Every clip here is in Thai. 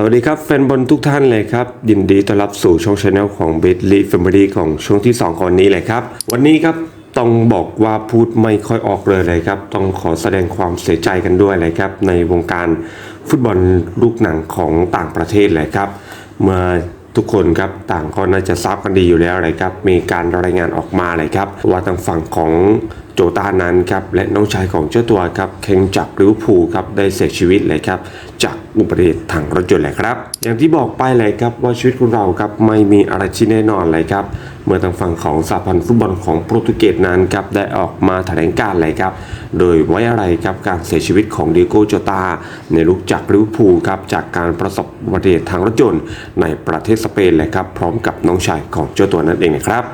สวัสดีครับแฟนบอลทุกท่านเลยครับ ยินดีต้อนรับสู่ช่องชาแนลของเบดลีแฟมิลี่ของช่วงที่2ก่อนนี้เลยครับ วันนี้ครับต้องบอกว่าพูดไม่ค่อยออกเลยเลยครับ ต้องขอแสดงความเสียใจกันด้วยเลยครับ ในวงการฟุตบอลลูกหนังของต่างประเทศเลยครับ เมื่อทุกคนครับต่างก็น่าจะทราบกันดีอยู่แล้วเลยครับ มีการรายงานออกมาเลยครับ ว่าทางฝั่งของ โจตานั้นครับและน้องชายของเจ้าตัวครับเคงจากลิวพูครับได้เสียชีวิตเลยครับจากอุบัติเหตุทางรถยนต์เลยครับ อย่างที่บอกไปเลยครับว่าชีวิตของเราครับไม่มีอะไรที่แน่นอนเลยครับเมื่อทางฝั่งของสหพันธ์ฟุตบอลของโปรตุเกสนั้นครับได้ออกมาแถลงการเลยครับโดยไว้อะไรครับการเสียชีวิตของเดียโกโจตาในลูกจากลิวพูครับจากการประสบอุบัติเหตุทางรถยนต์ในประเทศสเปนเลยครับพร้อมกับน้องชายของเจ้าตัวนั่นเองนะครับ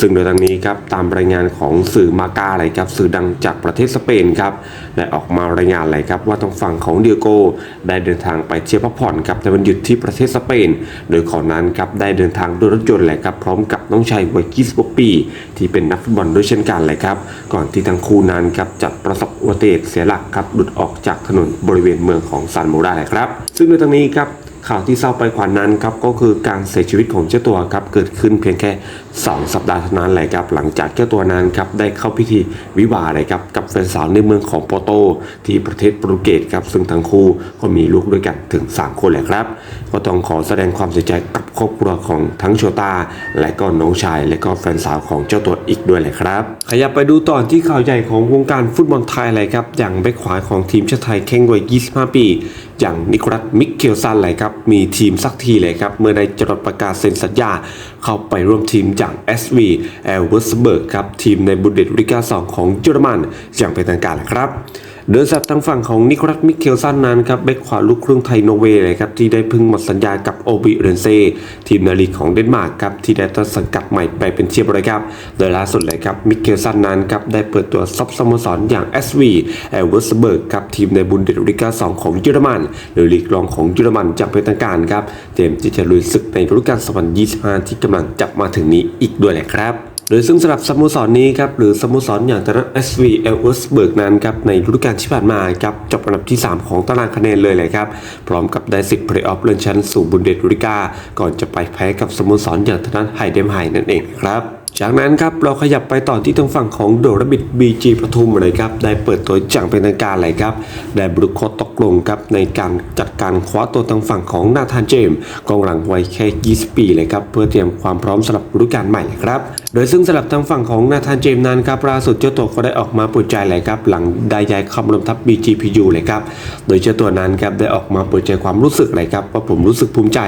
ซึ่งโดยทางนี้ครับตามรายงานของสื่อมาการะไรครับสื่อดังจากประเทศสเปนครับได้ออกมารายงานเลยครับว่าทางฝั่งของเดียโกได้เดินทางไปเที่ยวพักผ่อนครับในวันหยุดที่ประเทศสเปน โดยก่อนนั้นครับได้เดินทางด้วยรถยนต์เลยครับพร้อมกับน้องชายวัย26ปี ที่เป็นนักฟุตบอลด้วยเช่นกันเลยครับก่อนที่ทั้งคู่นั้นครับจะประสบอุบัติเหตุเสียหลักครับหลุดออกจากถนนบริเวณเมืองของซานโมราเลยครับซึ่งโดยทางนี้ครับ ข่าวที่เศร้าไปกว่านั้นครับก็คือการเสียชีวิตของเจ้าตัวครับเกิดขึ้นเพียงแค่ 2 สัปดาห์เท่านั้นแหละครับหลังจากเจ้าตัวนั้นครับได้เข้าพิธีวิวาห์เลยครับกับแฟนสาวในเมืองของโปโต ที่ประเทศโปรตุเกสครับซึ่งทั้งคู่ก็มีลูกด้วยกันถึง 3 คนแหละครับ ก็ต้องขอแสดงความเสียใจกับครอบครัวของทั้งโชตาและก็น้องชาย และก็แฟนสาวของเจ้าตัวอีกด้วยเลยครับ ขยับไปดูตอนที่ข่าวใหญ่ของวงการฟุตบอลไทยเลยครับอย่างแบ็คขวาของทีมชาติไทยแข่งวัย 25 ปี อย่างนิโคลัสมิกเคลซันเลยครับ มีทีมสักทีเลยครับ เมื่อได้จดประกาศเซ็นสัญญา เข้าไปร่วมทีมจาก SV เอลเวอร์สเบิร์กครับ ทีมในบุนเดสลิกา2ของเยอรมันอย่างเป็นทางการเลยครับ เดินสับทางฝั่งของนิโคลัสมิเคลซันนั้นครับแบ็คขวาลูกครึ่งไทยโนเวย์เลยครับที่ได้พึ่งหมดสัญญากับโอบิเรนเซทีมในลีกของเดนมาร์กครับที่ได้ต้นสังกัดใหม่ไปเป็นเชียบเลยครับโดยล่าสุดเลยครับมิเคลซันนั้นครับได้เปิดตัวซับสโมสรอย่าง SV เอลเวอร์สเบิร์กครับทีมในบุนเดสลิกา2 ของเยอรมันหรือลีกรองของเยอรมันจากเป็นทางการครับเตรียมที่จะลุยศึกในฤดูกาล2025 ที่กำลังจะมาถึงนี้อีกด้วยแหละครับ รือซึ่งสำหรับสโมสรนี้ครับหรือสโมสรอย่างตอนนส์ SV e l v e r s b u r g นั้นครับในฤดูกาลที่ผ่านมาครับจบอันดับที่ 3 ของตารางคะแนนเลยเลยครับพร้อมกับได้สิทธิ์เพลย์ออฟเลื่อนชั้นสู่บุนเดสลิกาก่อนจะไปแพ้กับสโมสรอย่างตอนนั้นไฮเดมไฮนั่นเองครับ จากนั้นครับเราขยับไปต่อที่ทางฝั่งของโดรบิดบีจีปทุมเลยครับได้เปิดตัวอย่างเป็นทางการเลยครับได้บรุกโคตกลงครับในการจัดการคว้าตัวทางฝั่งของนาธานเจมส์กองหลังวัยแค่ 20 ปีเลยครับเพื่อเตรียมความพร้อมสำหรับฤดูกาลใหม่ครับโดยซึ่งสำหรับทางฝั่งของนาธานเจมส์นั้นครับล่าสุดเจ้าตัวก็ได้ออกมาเปิดใจเลยครับหลังได้ย้ายเข้ารวมทัพ BGPU เลยครับโดยเจ้าตัวนั้นครับได้ออกมาเปิดใจความรู้สึกเลยครับว่าผมรู้สึกภูมิใจ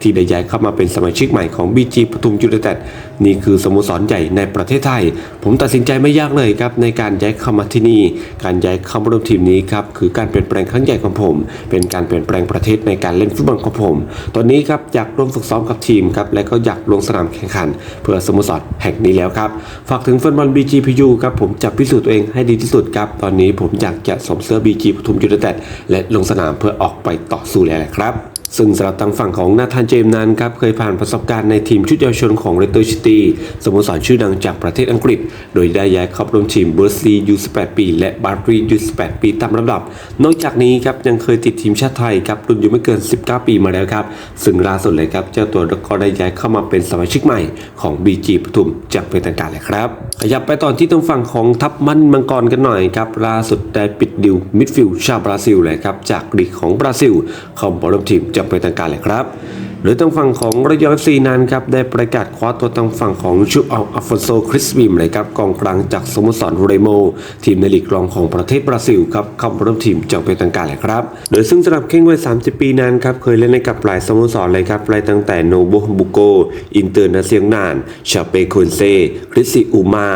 ที่ได้ย้ายเข้ามาเป็นสมาชิกใหม่ของ BG ปทุมยูไนเต็ด นี่คือสโมสรใหญ่ในประเทศไทย ผมตัดสินใจไม่ยากเลยครับในการย้ายเข้ามาที่นี่ การย้ายเข้ามาร่วมทีมนี้ครับคือการเปลี่ยนแปลงครั้งใหญ่ของผม เป็นการเปลี่ยนแปลงประเทศในการเล่นฟุตบอลของผม ตอนนี้ครับอยากร่วมฝึกซ้อมกับทีมครับและก็อยากลงสนามแข่งขัน เพื่อสโมสรแห่งนี้แล้วครับฝากถึงแฟนบอล BGPU ครับผมจะพิสูจน์ตัวเองให้ดีที่สุดครับตอนนี้ผมอยากจะสวมเสื้อ BG ปทุมยูไนเต็ดและลงสนามเพื่อออกไปต่อสู้แล้วครับ ซึ่งสำหรับทางฝั่งของนาธานเจมส์นั้นครับเคยผ่านประสบการณ์ในทีมชุดเยาวชนของเรเตอร์ซิตี้สโมสรชื่อดังจากประเทศอังกฤษ โดยได้ย้ายเข้าร่วมทีมเบอร์ซียู18 ปี และบาร์รียู18 ปีตามลำดับ นอกจากนี้ครับยังเคยติดทีมชาติไทยครับรุ่นอายุไม่เกิน 19 ปีมาแล้วครับ ซึ่งล่าสุดเลยครับเจ้าตัวก็ได้ย้ายเข้ามาเป็นสมาชิกใหม่ของ BG ปทุมจากเป็นทางการเลยครับขยับไปตอนที่ทางฝั่งของทัพมันมังกรกันหน่อยครับล่าสุดได้ปิดดิวมิดฟิลด์ชาวบราซิลเลยครับจากลีกของบราซิลเข้าร่วมทีมจากเป็นทางการเลยครับหรือทางฝั่งของระยองซีนั้นครับได้ประกาศคว้าตัวทางฝั่งของชูอัลอัฟอนโซคริสบิมเลยครับกองกลางจากสโมสรเรโม ทีมในลีกรองของประเทศบราซิลครับเข้าร่วมทีมจากเป็นทางการเลยครับโดยซึ่งสำหรับเข่งวัย 30 ปีนั้นครับเคยเล่นในกับหลายสโมสรเลยครับไล่ตั้งแต่โนโบฮัมบุโก อินเตอร์นาเซียงนานชาเปโคนเซคริสซิอูมา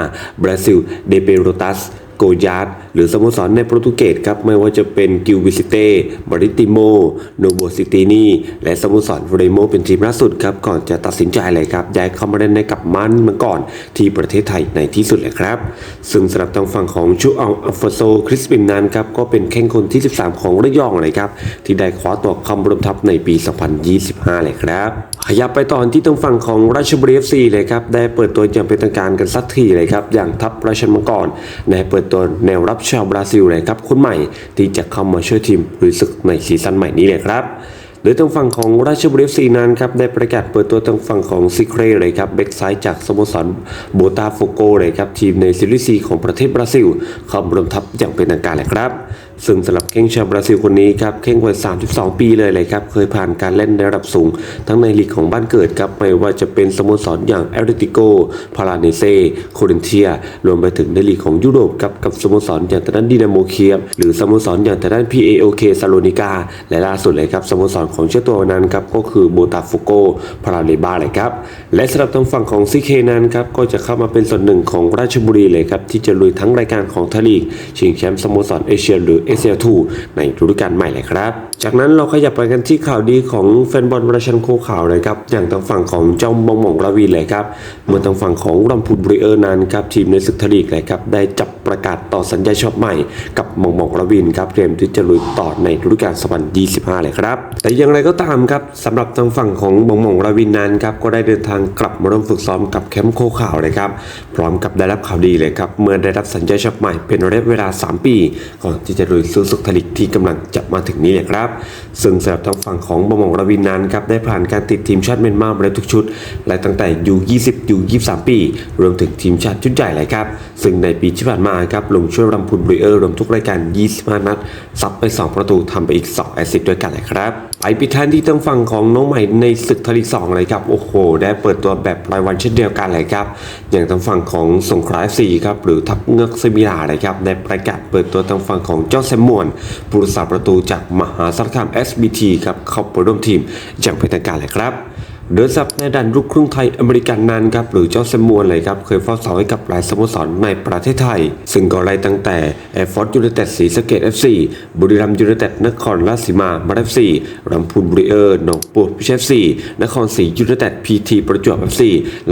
บราซิลเดเปโรตัส โกยาร์ดหรือสโมสรในโปรตุเกสครับไม่ว่าจะเป็นกิววิซิเต้บริติโมโนโบซิตินีและสโมสรเรโมเป็นทีมล่าสุดครับก่อนจะตัดสินใจเลยครับย้ายเข้ามาเล่นในกับมันมาก่อนที่ประเทศไทยในที่สุดเลยครับ ซึ่งสำหรับทางฝั่งของชูอัลอัฟฟโซคริสปินนั้นครับก็เป็นแข้งคนที่ 13 ของระยองเลยครับที่ได้คว้าตัวคำรวมทัพในปี 2025 เลยครับขยับไปตอนที่ทางฝั่งของราชบุรีเอฟซีเลยครับได้เปิดตัวอย่างเป็นทางการกันสักทีเลยครับอย่างทัพราชมังกรได้เปิดตัวแนวรับชาวบราซิลเลยครับคนใหม่ที่จะเข้ามาช่วยทีมลุยศึกในซีซั่นใหม่นี้เลยครับโดยทางฝั่งของราชบุรีซีนั้นครับได้ประกาศเปิดตัวทางฝั่งของซิเครเลยครับเบ็กซ้ายจากสโมสรโบตาโฟโกเลยครับทีมในซีรีส์ซีของประเทศบราซิลเข้ารวมทัพอย่างเป็นทางการเลยครับ ซึ่งสำหรับเข่งชาวบราซิลคนนี้ครับเข่งวัย 32 ปีเลยเลยครับ เคยผ่านการเล่นในระดับสูง ทั้งในลีกของบ้านเกิดครับ ไม่ว่าจะเป็นสโมสรอย่างเอริติโก พาราเนเซโคเรนเทีย รวมไปถึงในลีกของยุโรปครับกับสโมสรอย่างทางด้านดินาโมเคียบหรือสโมสรอย่างทางด้าน PAOK ซาโลนิกา และล่าสุดเลยครับสโมสรของเจ้าตัวนั้นครับก็คือโบตาฟุโก พาราเลบาเลยครับ และสำหรับทางฝั่งของซีเคนั้นครับก็จะเข้ามาเป็นส่วนหนึ่งของราชบุรีเลยครับที่จะลุยทั้งรายการของทลีกชิงแชมป์สโมสรเอเชียหรือ a อ2ในฤดูกาลใหม่เลยครับ จากนั้นเราขยับไปกันที่ข่าวดีของแฟนบอลประชันโคข่าวเลยครับ อย่างทางฝั่งของเจ้าบองหม่องระวีเลยครับ เมื่อทางฝั่งของรัมพูนบริเออร์นั้นครับทีมในศึกทลีกเลยครับได้จับประกาศต่อสัญญาฉบับใหม่กับมองหม่องระวินครับเตรียมที่จะลุยต่อในฤดูกาล2025 เลยครับ แต่อย่างไรก็ตามครับสำหรับทางฝั่งของมองหม่องระวินนั้นครับก็ได้เดินทางกลับมาร่วมฝึกซ้อมกับแคมป์โคข่าวเลยครับพร้อมกับได้รับข่าวดีเลยครับเมื่อได้รับสัญญาฉบับใหม่เป็นระยะเวลา 3 ปีก่อนที่จะลุยสู่ศึกทลิกที่กำลังจะมาถึงนี้เลยครับ ซึ่งสำหรับทางฝั่งของบอมองระวินนั้นครับได้ผ่านการติดทีมชาติเมียนมามาแล้วทุกชุดและตั้งแต่ยู20ยู23 ปี รวมถึงทีมชาติชุดใหญ่เลยครับ ซึ่งในปีที่ผ่านมาครับลงช่วยรำพุนบริเออร์รวมทุกรายการ 25 นัดซับไป 2 ประตูทำไปอีก 2 แอสซิสต์ด้วยกันเลยครับ ไปปิดท้ายที่ทางฝั่งของน้องใหม่ในศึกทลีก2เลยครับ โอ้โห ได้เปิดตัวแบบรายวันเช่นเดียวกันเลยครับ อย่างทางฝั่งของสงขลาสีครับหรือทัพเงือกเซมิลาเลยครับได้ประกาศเปิดตัวทางฝั่งของเจ้าแซมมวนผู้รักษาประตูจากมหาสารคาม SBT ครับเข้าไปร่วมทีมอย่างเป็นทางการเลยครับ โดยสับในดันลูกครึ่งไทยอเมริกันนั้นครับหรือเจ้าแซมมวนเลยครับเคยเฝ้าเสาให้กับหลายสโมสรในประเทศไทย ซึ่งก็ไล่ตั้งแต่แอร์ฟอร์ดยูไนเต็ดศรีสเกด FC บุรีรัมย์ยูไนเต็ดนครราชสีมามาเอฟซีรัมพูนบุรีเออร์หนองบัวพิเชฟซีนครศรียูไนเต็ดพีทีประจวบ FC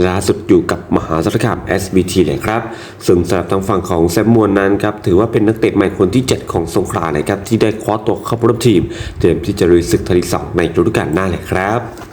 ล่าสุดอยู่กับมหาสารคาม SBT เลยครับซึ่งสำหรับทางฝั่งของแซมมวนนั้นครับถือว่าเป็นนักเตะใหม่คนที่ 7 ของสงขลาเลยครับที่ได้คว้าตัวเข้าร่วมทีม เตรียมที่จะลุยศึกทลีกสองในฤดูกาลหน้าเลยครับ